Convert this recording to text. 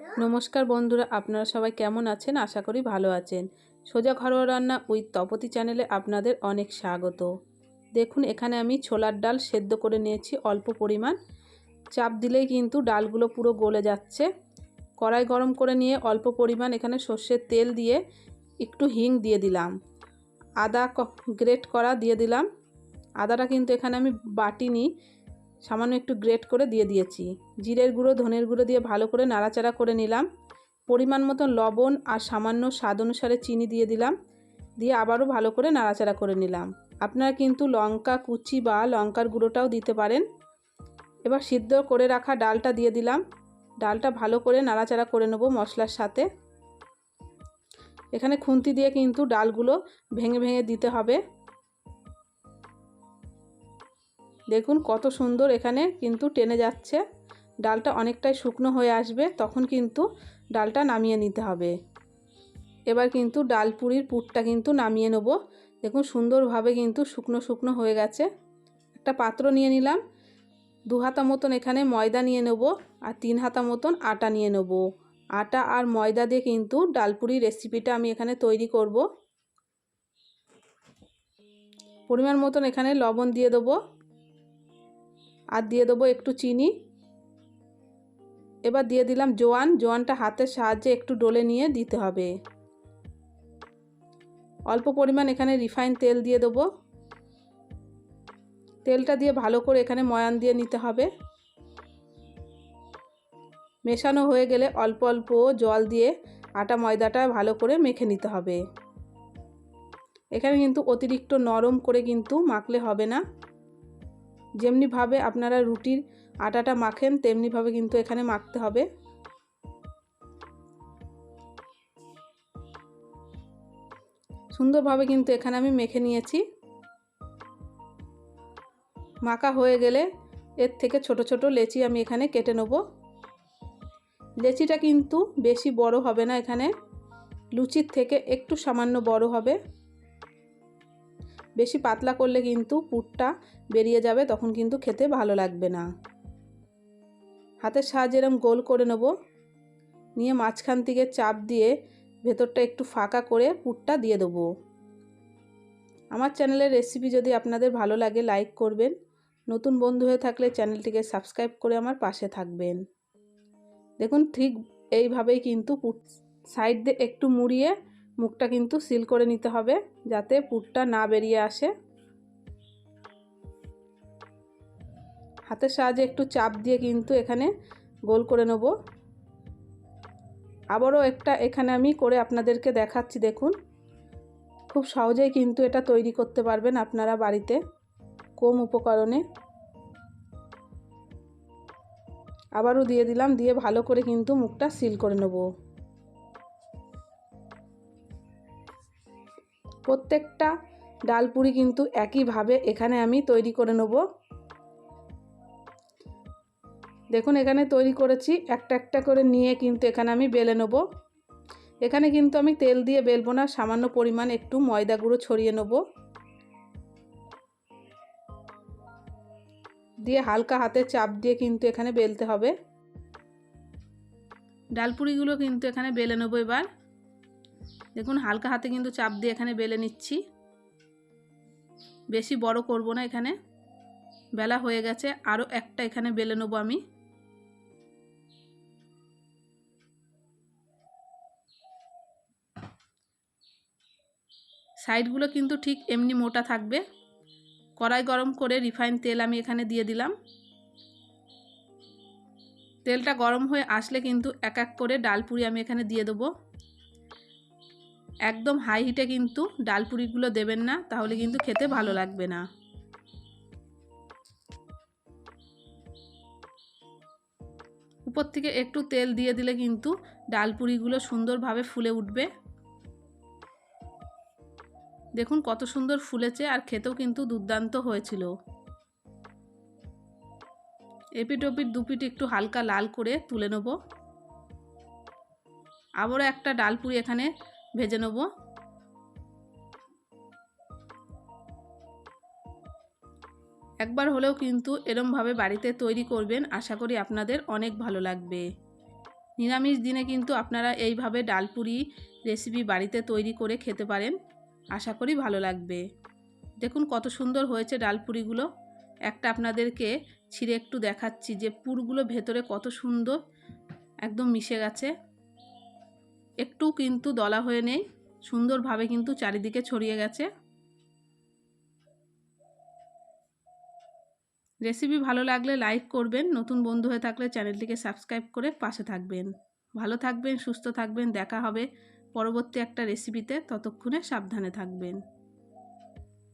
নমস্কার বন্ধুরা, আপনারা সবাই কেমন আছেন? আশা করি ভালো আছেন। সোজা ঘরোয়া রান্না উইথ তপতি চ্যানেলে আপনাদের অনেক স্বাগত। দেখুন, এখানে আমি ছোলার ডাল সেদ্ধ করে নিয়েছি অল্প পরিমাণ। চাপ দিলেই কিন্তু ডালগুলো পুরো গলে যাচ্ছে। কড়াই গরম করে নিয়ে অল্প পরিমাণ এখানে সর্ষের তেল দিয়ে একটু হিং দিয়ে দিলাম। আদা গ্রেট করা দিয়ে দিলাম। আদাটা কিন্তু এখানে আমি বাটিনি। সামান্য একটু গ্রেট করে দিয়ে দিয়েছি। জিরের গুঁড়ো, ধনের গুঁড়ো দিয়ে ভালো করে নাড়াচাড়া করে নিলাম। পরিমাণ মতন লবণ আর সামান্য স্বাদ অনুসারে চিনি দিয়ে দিলাম। দিয়ে আবারও ভালো করে নাড়াচাড়া করে নিলাম। আপনারা কিন্তু লঙ্কা, কুচি বা লঙ্কার গুঁড়োটাও দিতে পারেন। এবার সিদ্ধ করে রাখা ডালটা দিয়ে দিলাম। ডালটা ভালো করে নাড়াচাড়া করে নেব মশলার সাথে। এখানে খুন্তি দিয়ে কিন্তু ডালগুলো ভেঙে ভেঙে দিতে হবে। দেখুন কত সুন্দর এখানে কিন্তু টেনে যাচ্ছে। ডালটা অনেকটাই শুকনো হয়ে আসবে, তখন কিন্তু ডালটা নামিয়ে নিতে হবে। এবার কিন্তু ডাল পুরির পুরটা কিন্তু নামিয়ে নেব। দেখুন সুন্দরভাবে কিন্তু শুকনো শুকনো হয়ে গেছে। একটা পাত্র নিয়ে নিলাম। দু হাতা মতন এখানে ময়দা নিয়ে নেব আর তিন হাতা মতন আটা নিয়ে নেব। আটা আর ময়দা দিয়ে কিন্তু ডালপুরি রেসিপিটা আমি এখানে তৈরি করব। পরিমাণ মতন এখানে লবণ দিয়ে দেবো। আর দিয়ে দেবো একটু চিনি। এবার দিয়ে দিলাম জোয়ান। জোয়ানটা হাতের সাহায্যে একটু ডলে নিয়ে দিতে হবে। অল্প পরিমাণ এখানে রিফাইন তেল দিয়ে দেবো। তেলটা দিয়ে ভালো করে এখানে ময়ান দিয়ে নিতে হবে। মেশানো হয়ে গেলে অল্প অল্প জল দিয়ে আটা ময়দাটা ভালো করে মেখে নিতে হবে। এখানে কিন্তু অতিরিক্ত নরম করে কিন্তু মাখলে হবে না। যেমনিভাবে আপনারা রুটির আটাটা মাখেন তেমনিভাবে কিন্তু এখানে মাখতে হবে। সুন্দরভাবে কিন্তু এখানে আমি মেখে নিয়েছি। মাখা হয়ে গেলে এর থেকে ছোট ছোট লেচি আমি এখানে কেটে নেব। লেচিটা কিন্তু বেশি বড় হবে না এখানে, লুচির থেকে একটু সামান্য বড় হবে। বেশি পাতলা করলে কিন্তু পুরটা বেরিয়ে যাবে, তখন কিন্তু খেতে ভালো লাগবে না। হাতের সাহায্যে এরম গোল করে নেব। নিয়ে মাঝখান থেকে চাপ দিয়ে ভেতরটা একটু ফাঁকা করে পুরটা দিয়ে দেবো। আমার চ্যানেলের রেসিপি যদি আপনাদের ভালো লাগে, লাইক করবেন। নতুন বন্ধু হয়ে থাকলে চ্যানেলটিকে সাবস্ক্রাইব করে আমার পাশে থাকবেন। দেখুন, ঠিক এইভাবেই কিন্তু সাইড দিয়ে একটু মুড়িয়ে মুখটা কিন্তু সিল করে নিতে হবে যাতে পুরটা না বেরিয়ে আসে। হাতের সাহায্যে একটু চাপ দিয়ে কিন্তু এখানে গোল করে নেব। আবারও একটা এখানে আমি করে আপনাদেরকে দেখাচ্ছি, দেখুন। খুব সহজেই কিন্তু এটা তৈরি করতে পারবেন আপনারা বাড়িতে কম উপকরণে। আবারও দিয়ে দিলাম, দিয়ে ভালো করে কিন্তু মুখটা সিল করে নেব। প্রত্যেকটা ডালপুরি কিন্তু একইভাবে এখানে আমি তৈরি করে নেব। দেখুন, এখানে তৈরি করেছি। একটা একটা করে নিয়ে কিন্তু এখানে আমি বেলে নেব। এখানে কিন্তু আমি তেল দিয়ে বেলবো না, সামান্য পরিমাণ একটু ময়দা গুঁড়ো ছড়িয়ে নেব। দিয়ে হালকা হাতে চাপ দিয়ে কিন্তু এখানে বেলতে হবে। ডালপুরিগুলো কিন্তু এখানে বেলে নেব এবার। দেখুন, হালকা হাতে কিন্তু চাপ দিয়ে এখানে বেলে নিচ্ছি। বেশি বড় করব না এখানে। বেলা হয়ে গেছে আরও একটা এখানে বেলে নেব আমি। সাইডগুলো কিন্তু ঠিক এমনি মোটা থাকবে। কড়াই গরম করে রিফাইন তেল আমি এখানে দিয়ে দিলাম। তেলটা গরম হয়ে আসলে কিন্তু এক এক করে ডালপুরি আমি এখানে দিয়ে দেবো। একদম হাই হিটে কিন্তু ডাল ডালপুরিগুলো দেবেন না, তাহলে কিন্তু খেতে ভালো লাগবে না। উপর থেকে একটু তেল দিয়ে দিলে কিন্তু ডাল ডালপুরিগুলো সুন্দরভাবে ফুলে উঠবে। দেখুন কত সুন্দর ফুলেছে আর খেতেও কিন্তু দুর্দান্ত হয়েছিল। এপিট ওপিট দুপিট একটু হালকা লাল করে তুলে নেব। আবারও একটা ডালপুরি এখানে ভেজে নেব। একবার হলেও কিন্তু এরমভাবে বাড়িতে তৈরি করবেন, আশা করি আপনাদের অনেক ভালো লাগবে। নিরামিষ দিনে কিন্তু আপনারা এইভাবে ডালপুরি রেসিপি বাড়িতে তৈরি করে খেতে পারেন, আশা করি ভালো লাগবে। দেখুন কত সুন্দর হয়েছে ডালপুরিগুলো একটা আপনাদেরকে ছিঁড়ে একটু দেখাচ্ছি যে পুরগুলো ভেতরে কত সুন্দর একদম মিশে গেছে। একটু কিন্তু দলা হয়ে নেই। সুন্দরভাবে কিন্তু চারিদিকে ছড়িয়ে গেছে। রেসিপি ভালো লাগলে লাইক করবেন। নতুন বন্ধু হয়ে থাকলে চ্যানেলটিকে সাবস্ক্রাইব করে পাশে থাকবেন। ভালো থাকবেন, সুস্থ থাকবেন। দেখা হবে পরবর্তী একটা রেসিপিতে ততক্ষণে সাবধানে থাকবেন।